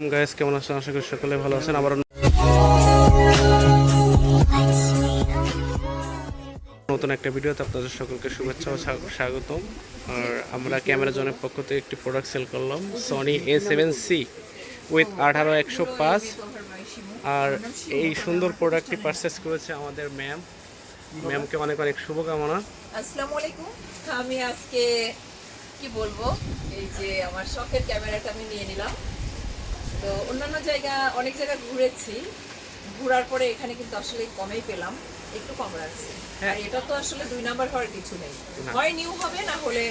Guys কেমন আছেন? আশা করি সকলে ভালো আছেন। আবার নতুন একটা ভিডিওতে আপনাদের সকলকে শুভেচ্ছা ও স্বাগতম। আর আমরা ক্যামেরা জনের পক্ষ থেকে একটি প্রোডাক্ট সেল করলাম Sony A seven C with আঠারো একশো পাঁচ। আর এই সুন্দর প্রোডাক্টটি পারচেস করেছে আমাদের ম্যাম ম্যামকে অনেক অনেক শুভকামনা। আসসালামু আলাইকুম। আমি আজকে কি বলব? এই যে আমার শখের ক্যামেরাটা আমি নিয়ে নিলাম। তো অন্যান্য জায়গা অনেক জায়গা ঘুরেছি। ঘোরার পরে এখানে কিন্তু আসলে কমেই পেলাম একটু কম রাখছি। হ্যাঁ। আর এটা তো আসলে দুই নাম্বার হওয়ার কিছু নেই। হয় নিউ হবে না হলে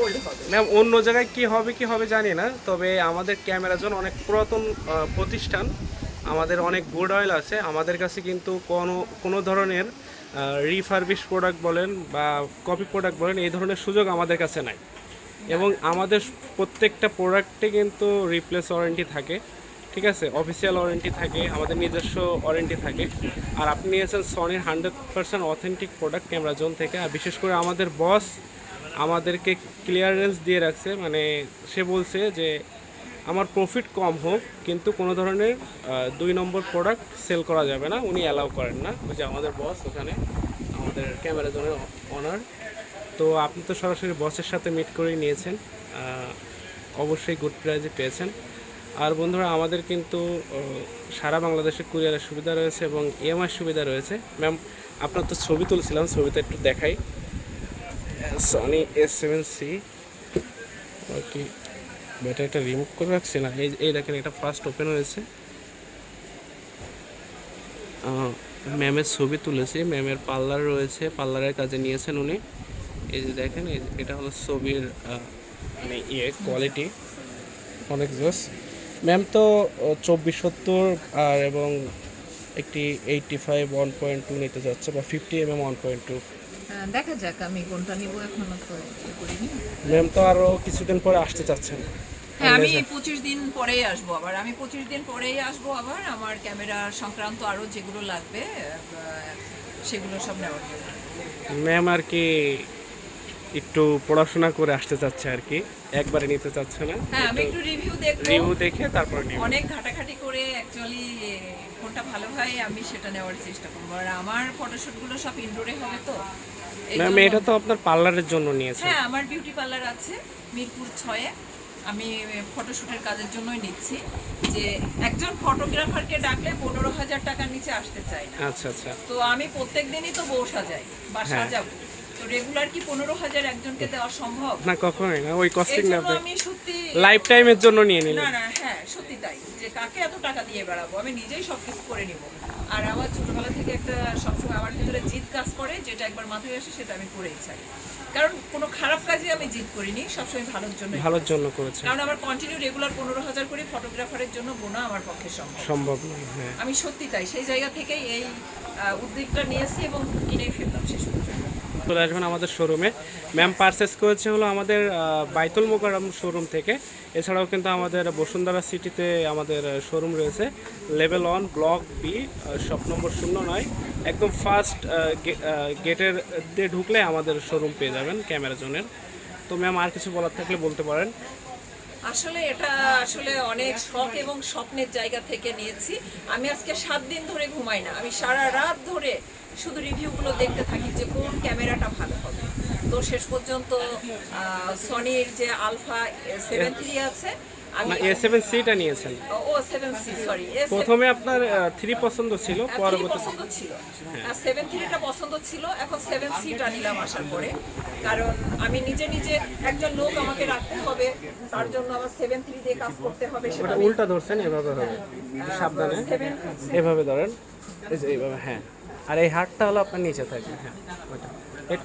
ওল্ড হবে। ম্যাম অন্য জায়গায় কি হবে কি হবে জানি না তবে আমাদের ক্যামেরা জন্য অনেক পুরাতন প্রতিষ্ঠান। আমাদের অনেক গুড অয়েল আছে। আমাদের কাছে কিন্তু কোনো কোনো ধরনের রিফারবিশ প্রোডাক্ট বলেন বা কপি প্রোডাক্ট বলেন এই ধরনের সুযোগ আমাদের কাছে নাই। এবং আমাদের প্রত্যেকটা প্রোডাক্টে কিন্তু রিপ্লেস ওয়ারেন্টি থাকে, ঠিক আছে? অফিসিয়াল ওয়ারেন্টি থাকে, আমাদের নিজস্ব ওয়ারেন্টি থাকে। আর আপনি নিয়েছেন সনির hundred percent authentic product camera zone থেকে, আর বিশেষ করে আমাদের বস আমাদেরকে ক্লিয়ারেন্স দিয়ে রাখছে মানে সে বলছে যে, আমার প্রফিট কম হোক, কিন্তু কোনো ধরনের দুই নম্বর প্রোডাক্ট সেল করা যাবে না, উনি অ্যালাউ করেন না। ওই যে আমাদের বস ওখানে, আমাদের ক্যামেরা জোনের অনার তো আপনি তো সরাসরি বসের সাথে মিট করেই নিয়েছেন অবশ্যই গুড প্রাইজে পেয়েছেন। আর বন্ধুরা, আমাদের কিন্তু সারা বাংলাদেশে কুরিয়ারের সুবিধা রয়েছে এবং ইএমআই সুবিধা রয়েছে। ম্যাম আপনার তো ছবি তুলছিলাম, ছবিতে একটু দেখাই। সনি এস সেভেন সি কি, ব্যাটারিটা রিমুভ করে রাখছি না। এই এই দেখেন, এটা ফার্স্ট ওপেন হয়েছে। ম্যামের ছবি তুলেছি। ম্যামের পার্লার রয়েছে পার্লারের কাজে নিয়েছেন উনি। এই যে দেখেন এটা হলো ছবির মানে ইয়ে কোয়ালিটি অনেক জোস ম্যাম তো চব্বিশ সত্তর আর এবং একটি eighty five one point two নিতে যাচ্ছে বা fifty M M one point two দেখা যাক আমি কোনটা নিব এখনও তো করিনি। ম্যাম তো আরও কিছুদিন পরে আসতে চাচ্ছেন। হ্যাঁ আমি পঁচিশ দিন পরেই আসব আবার। আমি পঁচিশ দিন পরেই আসব আবার। আমার ক্যামেরা সংক্রান্ত আরও যেগুলো লাগবে সেগুলো সব নেওয়ার জন্য। ম্যাম আর কি একটু পড়াশোনা করে আসতে চাচ্ছে আর কি একবারে নিতে চাচ্ছে না। হ্যাঁ আমি একটু রিভিউ দেখব। রিভিউ দেখে তারপর নিব। অনেক ঘাটাঘাটি করে অ্যাকচুয়ালি কোনটা ভালো হয় আমি সেটা নেওয়ার চেষ্টা করব। আর আমার ফটোশুটগুলো সব ইনডোরে হবে তো ম্যাম এটা তো আপনার পার্লারের জন্য নিয়েছে। হ্যাঁ আমার বিউটি পার্লার আছে মিরপুর ছয়ে। আমি ফটোশুটের কাজের জন্যই নিচ্ছি। যে একজন ফটোগ্রাফারকে ডাকলে পনেরো হাজার টাকার নিচে আসতে চাই না। আচ্ছা আচ্ছা। তো আমি প্রত্যেক দিনই তো বউ সাজাই বা হ্যাঁ। সাজাবো। তো রেগুলার কি পনেরো হাজার একজনকে দেওয়া সম্ভব? না কখনোই না ওই এই কস্টিং না আমি সত্যি লাইফ টাইমের জন্য নিয়ে না না হ্যাঁ সত্যি তাই। যে কাকে এত টাকা দিয়ে বেড়াবো আমি নিজেই সব কিছু করে নিব। আর আমার ছোটবেলা থেকে একটা সবসময় আমার ভিতরে জিদ কাজ করে যেটা একবার মাথায় আসে সেটা আমি করেই চাই। কারণ কোনো খারাপ কাজে আমি জিদ করিনি সবসময় ভালোর জন্য ভালোর জন্য করেছি। কারণ আমার কন্টিনিউ রেগুলার পনেরো হাজার করে ফটোগ্রাফারের জন্য বোনা আমার পক্ষে সম্ভব। সম্ভব নয় হ্যাঁ। আমি সত্যি তাই সেই জায়গা থেকেই এই উদ্যোগটা নিয়েছি এবং কিনে চলে আসবেন আমাদের শোরুমে ম্যাম পারচেস করেছে হলো আমাদের বাইতুল মোকারম শোরুম থেকে। এছাড়াও কিন্তু আমাদের বসুন্ধরা সিটিতে আমাদের শোরুম রয়েছে। Level one block B shop number শূন্য নয়। একদম ফার্স্ট গেটের দিয়ে ঢুকলে আমাদের শোরুম পেয়ে যাবেন ক্যামেরা জোনের তো ম্যাম আর কিছু বলার থাকলে বলতে পারেন। আসলে এটা আসলে অনেক শখ এবং স্বপ্নের জায়গা থেকে নিয়েছি। আমি আজকে সাত দিন ধরে ঘুমাই না। আমি সারা রাত ধরে শুধু রিভিউগুলো দেখতে থাকি যে কোন ক্যামেরাটা ভালো হবে। তো শেষ পর্যন্ত সনির যে আলফা সেভেন থ্রি আছে আমি এ সেভেন সিটা নিয়েছেন। ও সেভেন সি সরি প্রথমে আপনার থ্রি পছন্দ ছিল পরবর্তী পছন্দ ছিল। সেভেন থ্রিটা পছন্দ ছিল এখন সেভেন সিটা নিলাম আসার পরে। কারণ আমি নিজে নিজে একজন লোক আমাকে রাখতে হবে তার জন্য আমার সেভেন থ্রি দিয়ে কাজ করতে হবে সেটা উল্টা ধরছেন এভাবে হবে। একটু সাবধানে। এভাবে ধরেন এইভাবে হ্যাঁ। আর এই হাতটা হলো আপনার নিচে থাকবে হ্যাঁ আহ,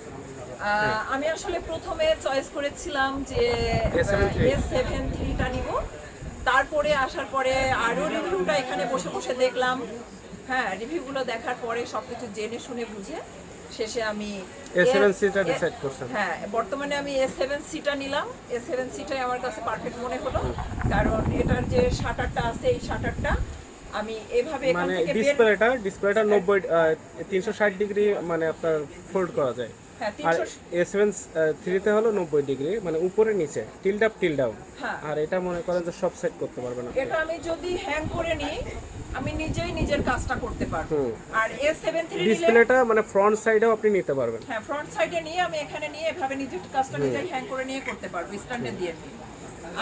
আমি আসলে প্রথমে চয়েস করেছিলাম যে A73 এস সেভেন থ্রিটা নিব। তারপরে আসার পরে আরও রিভিউটা এখানে বসে বসে দেখলাম। হ্যাঁ রিভিউগুলো দেখার পরে সবকিছু জেনে শুনে বুঝে শেষে আমি A7C টা এ- করছেন। হ্যাঁ বর্তমানে আমি এস সেভেন সিটা নিলাম। এস সেভেন সিটাই আমার কাছে পারফেক্ট মনে হলো। কারণ এটার যে শাটারটা আছে এই শাটারটা আমি এভাবে এখান মানে থেকে ডিসপ্লেটা ডিসপ্লেটা নব্বই তিনশো ষাট ডিগ্রি মানে আপনার ফোল্ড করা যায়। আর তিনশো এ থ্রিতে হলো নব্বই ডিগ্রি মানে উপরে নিচে টিল্ড আপ টিল্ড ডাউন হ্যাঁ। আর এটা মনে করেন যে সব সেট করতে পারবেন। এটা আমি যদি হ্যাং করে নিই আমি নিজেই নিজের কাজটা করতে পারব। আর এ সেভেন থ্রি নিলে ডিসপ্লেটা মানে ফ্রন্ট সাইডেও আপনি নিতে পারবেন। হ্যাঁ ফ্রন্ট সাইডে নিয়ে আমি এখানে নিয়ে এভাবে নিজের কাজটা নিজেই হ্যাং করে নিয়ে করতে পারব স্ট্যান্ডে দিয়ে।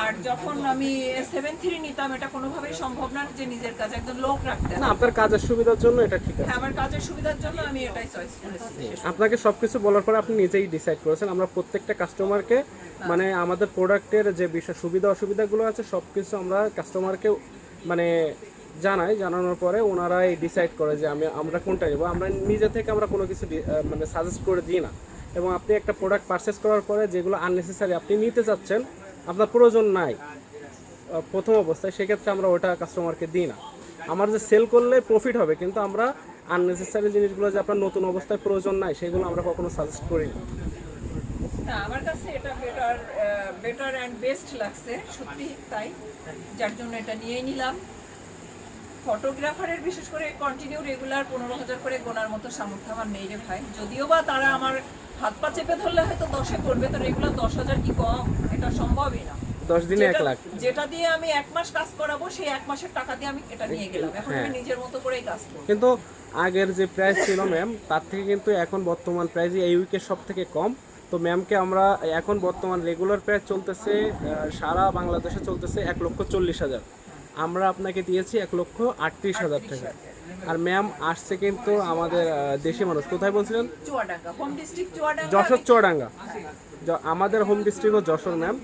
আর যখন আমি সেভেন থ্রি নিতাম এটা কোনোভাবেই সম্ভব না যে নিজের কাজ একদম লোক রাখতে না আপনার কাজের সুবিধার জন্য এটা ঠিক আছে। হ্যাঁ আমার কাজের সুবিধার জন্য আমি এটাই চয়েস করেছি। আপনাকে সবকিছু বলার পরে আপনি নিজেই ডিসাইড করেছেন। আমরা প্রত্যেকটা কাস্টমারকে মানে আমাদের প্রোডাক্টের যে বিষয় সুবিধা অসুবিধাগুলো আছে সব কিছু আমরা কাস্টমারকে মানে জানাই। জানানোর পরে ওনারাই ডিসাইড করে যে আমি আমরা কোনটা নেব। আমরা নিজে থেকে আমরা কোনো কিছু মানে সাজেস্ট করে দিই না। এবং আপনি একটা প্রোডাক্ট পারচেস করার পরে যেগুলো আননেসেসারি আপনি নিতে চাচ্ছেন আপনার প্রয়োজন নাই। প্রথম অবস্থায়, সেক্ষেত্রে আমরা ওটা কাস্টমারকে দিই না। আমার যে সেল করলে প্রফিট হবে, কিন্তু আমরা আননেসেসারি জিনিসগুলো যে আপনার নতুন অবস্থায় প্রয়োজন নাই, সেগুলো আমরা কখনো সাজেস্ট করি না। আমার কাছে এটা বেটার বেটার অ্যান্ড বেস্ট লাগছে, সত্যি তাই। যার জন্য এটা নিয়েই নিলাম। ফটোগ্রাফারের বিশেষ করে কন্টিনিউ রেগুলার পনেরো হাজার করে গোনার মতো সামর্থ্য আমার নেই রে ভাই। যদিও বা তারা আমার হাত পা চেপে ধরলে হয়তো দশে পড়বে তো রেগুলার দশ হাজার কি কম? এটা সম্ভবই না। দশ দিনে এক লাখ। যেটা দিয়ে আমি এক মাস কাজ করাবো সেই এক মাসের টাকা দিয়ে আমি এটা নিয়ে গেলাম। এখন আমি হ্যাঁ। নিজের মতো করেই কাজ করব কিন্তু আগের যে প্রাইস ছিল ম্যাম তার থেকে কিন্তু এখন বর্তমান প্রাইস এই উইকের সব থেকে কম। তো ম্যামকে আমরা এখন বর্তমান রেগুলার প্রাইস চলতেছে সারা বাংলাদেশে চলতেছে এক লক্ষ চল্লিশ হাজার। আমরা আপনাকে দিয়েছি এক লক্ষ আটত্রিশ হাজার টাকা। আর ম্যাম আসছে কিন্তু আমাদের দেশি মানুষ। কোথায় বলছিলেন? যশোর চুয়াডাঙ্গা। আমাদের হোম ডিস্ট্রিক্ট যশোর ম্যাম